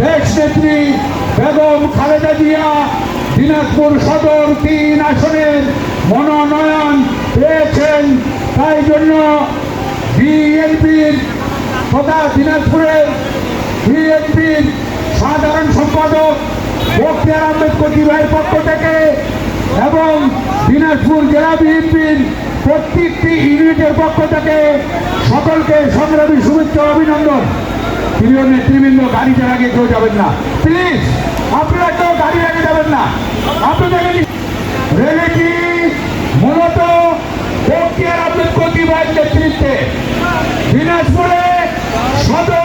নেত্রী বেগম খালেদা জিয়া, দিনাজপুর সদর তিন আসনের মনোনয়ন পেয়েছেন। তাই জন্য বিএনপির তথা দিনাজপুরের বিএনপির সাধারণ সম্পাদক বক্তিয়ার আহমেদ কচি পক্ষ থেকে এবং দিনাজপুর জেলা বিএনপির প্রত্যেকটি ইউনিটের পক্ষ থেকে সকলকে সংগ্রামী শুভেচ্ছা অভিনন্দন। প্রিয় নেতৃবৃন্দ গাড়ি চালাকে কেউ যাবেন না। প্লিজ আপনারা কেউ গাড়ি আগে যাবেন না। আপনাদের রেলেটি মূলত বক্তিয়ার মূলত কচি ভাইয়ের নেতৃত্বে দিনাজপুরে সদর